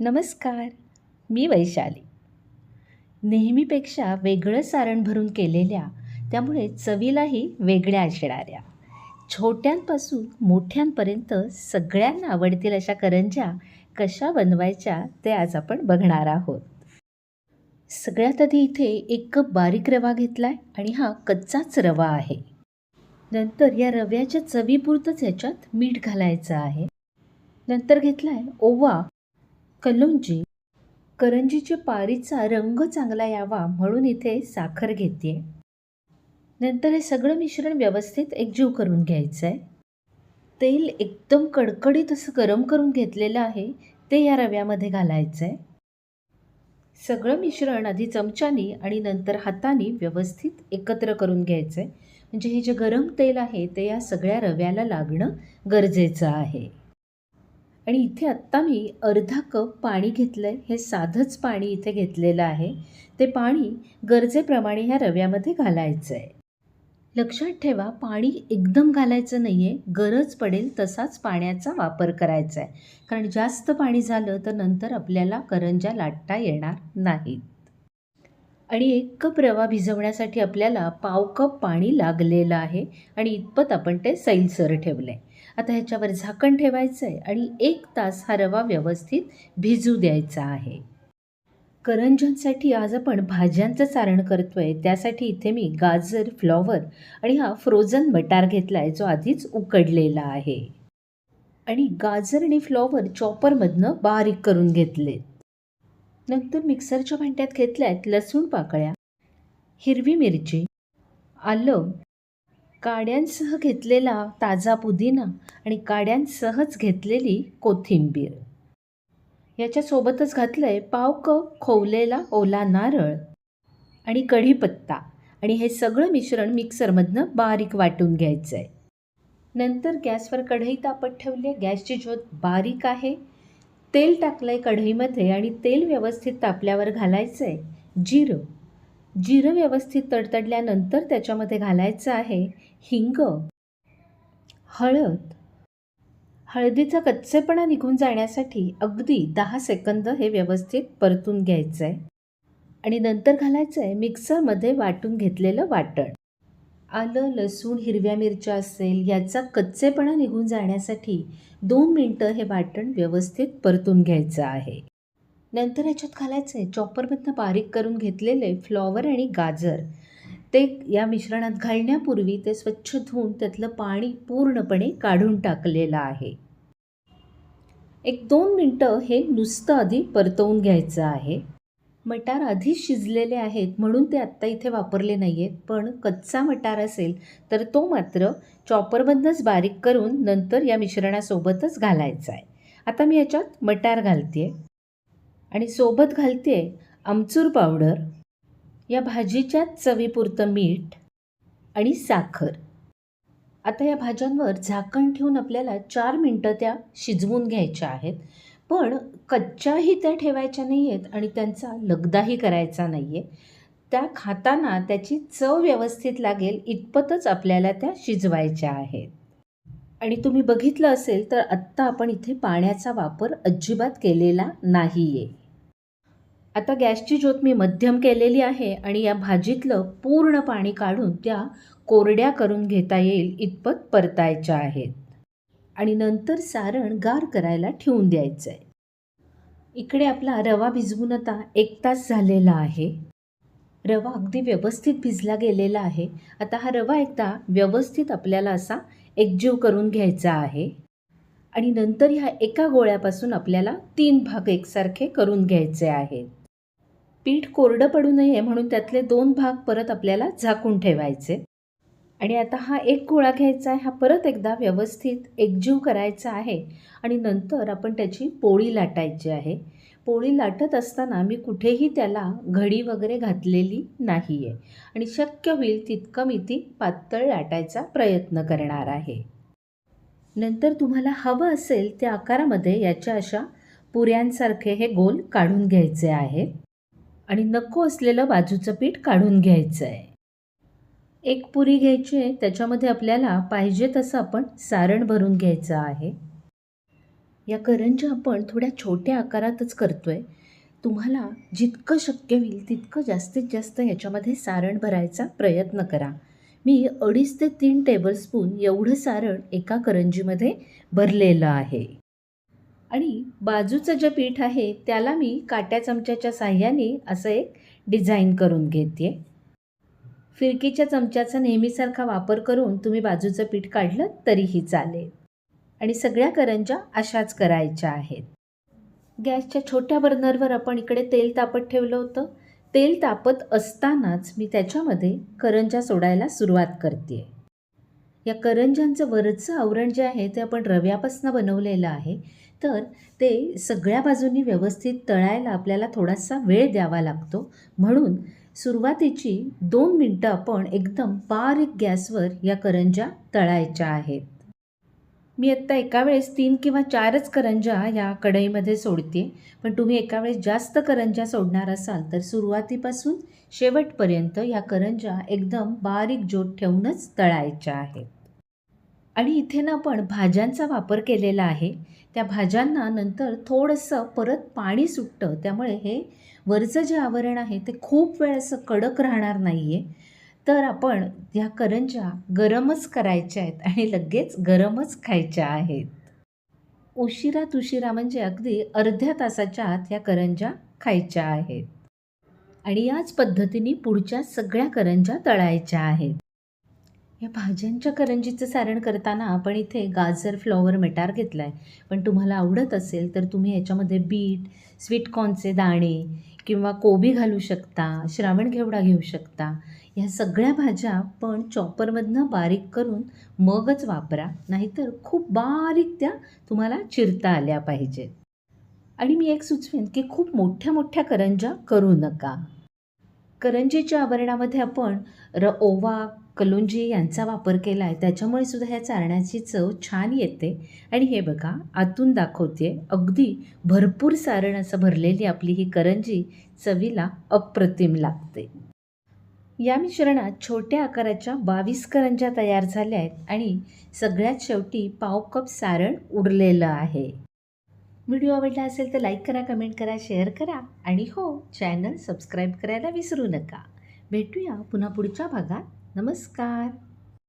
नमस्कार मी वैशाली. नेहमीपेक्षा वेगळं सारण भरून केलेल्या त्यामुळे चवीलाही वेगळ्या असणाऱ्या. छोट्यांपासून मोठ्यांपर्यंत सगळ्यांना आवडतील अशा करंज्या कशा बनवायच्या ते आज आपण बघणार आहोत. सगळ्यात आधी इथे एक कप बारीक रवा घेतला आहे आणि हा कच्चाच रवा आहे. नंतर या रव्याच्या चवीपुरतंच ह्याच्यात मीठ घालायचं आहे. नंतर घेतला आहे ओवा. कलुंजी करंजीच्या पारीचा रंग चांगला यावा म्हणून इथे साखर घेते नंतर हे सगळं मिश्रण व्यवस्थित एकजीव करून घ्यायचं आहे तेल एकदम कडकडीत असं गरम करून घेतलेलं आहे ते या रव्यामध्ये घालायचं आहे सगळं मिश्रण आधी चमच्यानी आणि नंतर हाताने व्यवस्थित एकत्र करून घ्यायचं आहे म्हणजे हे जे गरम तेल आहे ते या सगळ्या रव्याला लागणं गरजेचं आहे. आणि इथे आत्ता मी अर्धा कप पाणी घेतलं आहे हे साधंच पाणी इथे घेतलेलं आहे. ते पाणी गरजेप्रमाणे ह्या रव्यामध्ये घालायचं आहे लक्षात ठेवा पाणी एकदम घालायचं नाही आहे गरज पडेल तसाच पाण्याचा वापर करायचा आहे कारण जास्त पाणी झालं तर नंतर आपल्याला करंज्या लाटता येणार नाहीत. आणि एक कप रवा भिजवण्यासाठी आपल्याला पाव कप पाणी लागलेलं आहे आणि इतपत आपण ते सैलसर ठेवलं आहे आता ह्याच्यावर झाकण ठेवायचं आहे आणि एक तास हा रवा व्यवस्थित भिजू द्यायचा आहे. करंजांसाठी आज आपण भाज्यांचं सारण करतो आहे त्यासाठी इथे मी गाजर फ्लॉवर आणि हा फ्रोझन मटार घेतला आहे जो आधीच उकडलेला आहे. आणि गाजर आणि फ्लॉवर चॉपरमधनं बारीक करून घेतलेत. नंतर मिक्सरच्या भांड्यात घेतल्या आहेत लसूण पाकळ्या हिरवी मिरची आलं काड्यांसह घेतलेला ताजा पुदिना आणि काड्यांसहच घेतलेली कोथिंबीर. याच्यासोबतच घातलं आहे पाव कप खोवलेला ओला नारळ आणि कढीपत्ता आणि हे सगळं मिश्रण मिक्सरमधनं बारीक वाटून घ्यायचं आहे नंतर गॅसवर कढई तापत ठेवली गॅसची ज्योत बारीक आहे. तेल टाकलं आहे कढईमध्ये आणि तेल व्यवस्थित तापल्यावर घालायचं आहे जिरं. जिरं व्यवस्थित तडतडल्यानंतर त्याच्यामध्ये घालायचं आहे हिंग. हळद. हळदीचा कच्चेपणा निघून जाण्यासाठी अगदी दहा सेकंद हे व्यवस्थित परतून घ्यायचं आहे आणि नंतर घालायचं आहे मिक्सरमध्ये वाटून घेतलेलं वाटण. आलं लसूण हिरव्या मिरच्या असेल याचा कच्चेपणा निघून जाण्यासाठी दोन मिनटं हे वाटण व्यवस्थित परतून घ्यायचं आहे. नंतर याच्यात घालायचं आहे चॉपरमधनं बारीक करून घेतलेले फ्लॉवर आणि गाजर. ते या मिश्रणात घालण्यापूर्वी ते स्वच्छ धुवून त्यातलं पाणी पूर्णपणे काढून टाकलेलं आहे. एक दोन मिनटं हे नुसतं आधी परतवून घ्यायचं आहे. मटार आधीच शिजलेले आहेत म्हणून ते आत्ता इथे वापरले नाही आहेत पण कच्चा मटार असेल तर तो मात्र चॉपरमधनंच बारीक करून नंतर या मिश्रणासोबतच घालायचा आहे. आता मी याच्यात मटार घालते आणि सोबत घालते आमचूर पावडर या भाजीच्या चवीपुरतं मीठ आणि साखर. आता या भाज्यांवर झाकण ठेवून आपल्याला चार मिनटं त्या शिजवून घ्यायच्या आहेत. पण कच्च्याही त्या ठेवायच्या नाही आहेत आणि त्यांचा लगदाही करायचा नाही आहे त्या खाताना त्याची चव व्यवस्थित लागेल इतपतच आपल्याला त्या शिजवायच्या आहेत. आणि तुम्ही बघितलं असेल तर आत्ता आपण इथे पाण्याचा वापर अजिबात केलेला नाही आहे आता गॅसची ज्योत मी मध्यम केलेली आहे आणि या भाजीतलं पूर्ण पाणी काढून त्या कोरड्या करून घेता येईल इतपत परतायच्या आहेत. आणि नंतर सारण गार करायला ठेवून द्यायचं आहे इकडे आपला रवा भिजवून आता एक तास झालेला आहे. रवा अगदी व्यवस्थित भिजला गेलेला आहे. आता हा रवा एकदा व्यवस्थित आपल्याला असा एकजीव करून घ्यायचा आहे. आणि नंतर ह्या एका गोळ्यापासून आपल्याला तीन भाग एकसारखे करून घ्यायचे आहेत. पीठ कोरडं पडू नये म्हणून त्यातले दोन भाग परत आपल्याला झाकून ठेवायचे. आणि आता हा एक गोळा घ्यायचा आहे. हा परत एकदा व्यवस्थित एकजीव करायचा आहे. आणि नंतर आपण त्याची पोळी लाटायची आहे. पोळी लाटत असताना मी कुठेही त्याला घडी वगैरे घातलेली नाही आहे आणि शक्य होईल तितकं मी ती पातळ लाटायचा प्रयत्न करणार आहे. नंतर तुम्हाला हवं असेल त्या आकारामध्ये याच्या अशा पुऱ्यांसारखे हे गोल काढून घ्यायचे आहेत आणि नको असलेलं बाजूचं पीठ काढून घ्यायचं आहे एक पुरी घ्यायची आहे त्याच्यामध्ये आपल्याला पाहिजे तसं आपण सारण भरून घ्यायचं आहे. या करंज्या आपण थोड्या छोट्या आकारातच करतो आहे तुम्हाला जितकं शक्य होईल तितकं जास्तीत जास्त याच्यामध्ये सारण भरायचा प्रयत्न करा. मी अडीच ते तीन टेबलस्पून एवढं सारण एका करंजीमध्ये भरलेलं आहे. आणि बाजूचं जे पीठ आहे त्याला मी काट्या चमच्याच्या साह्याने असं एक डिझाईन करून घेते. फिरकीच्या चमच्याचा नेहमीसारखा वापर करून तुम्ही बाजूचं पीठ काढलं तरीही चालेल. आणि सगळ्या करंज्या अशाच करायच्या आहेत. गॅसच्या छोट्या बर्नरवर आपण इकडे तेल तापत ठेवलं होतं. तेल तापत असतानाच मी त्याच्यामध्ये करंज्या सोडायला सुरुवात करते या करंज्यांचं वरचं आवरण जे आहे ते आपण रव्यापासून बनवलेलं आहे. तर ते सगळ्या बाजूंनी व्यवस्थित तळायला आपल्याला थोडासा वेळ द्यावा लागतो. म्हणून सुरुवातीची दोन मिनटं आपण एकदम बारीक गॅसवर या करंज्या तळायच्या आहेत. मी आत्ता एका वेळेस तीन किंवा चारच करंज्या या कढईमध्ये सोडते. पण तुम्ही एका वेळेस जास्त करंज्या सोडणार असाल तर सुरुवातीपासून शेवटपर्यंत या करंज्या एकदम बारीक जोत ठेवूनच तळायच्या आहेत. आणि इथे ना आपण भाज्यांचा वापर केलेला आहे. त्या भाज्यांना नंतर थोडंसं परत पाणी सुटतं. त्यामुळे हे वरचं जे आवरण आहे ते खूप वेळ असं कडक राहणार नाही आहे तर आपण ह्या करंज्या गरमच करायच्या आहेत आणि लगेच गरमच खायच्या आहेत. उशिरात उशिरा म्हणजे अगदी अर्ध्या तासाच्या आत ह्या करंज्या खायच्या आहेत. आणि याच पद्धतीने पुढच्या सगळ्या करंज्या तळायच्या आहेत. या भाज्यांच्या करंजीचं सारण करताना आपण इथे गाजर फ्लॉवर मटार घेतला आहे पण तुम्हाला आवडत असेल तर तुम्ही याच्यामध्ये बीट स्वीटकॉर्नचे दाणे किंवा कोबी घालू शकता श्रावण घेवडा घेऊ शकता. ह्या सगळ्या भाज्या पण चॉपरमधनं बारीक करून मगच वापरा. नाहीतर खूप बारीक त्या तुम्हाला चिरता आल्या पाहिजेत. आणि मी एक सुचवेन की खूप मोठ्या मोठ्या करंज्या करू नका. करंजीच्या आवरणामध्ये आपण र ओवा कलोंजी यांचा वापर केला आहे त्याच्यामुळे सुद्धा ह्या चारण्याची चव छान येते. आणि हे बघा आतून दाखवते अगदी भरपूर सारण असं भरलेली आपली ही करंजी चवीला अप्रतिम लागते. या मिश्रणात छोट्या आकाराच्या बावीस करंज्या तयार झाल्या आहेत आणि सगळ्यात शेवटी पाव कप सारण उरलेलं आहे. व्हिडिओ आवडला असेल तर लाईक करा कमेंट करा शेअर करा आणि हो चॅनल सबस्क्राईब करायला विसरू नका. भेटूया पुन्हा पुढच्या भागात. नमस्कार.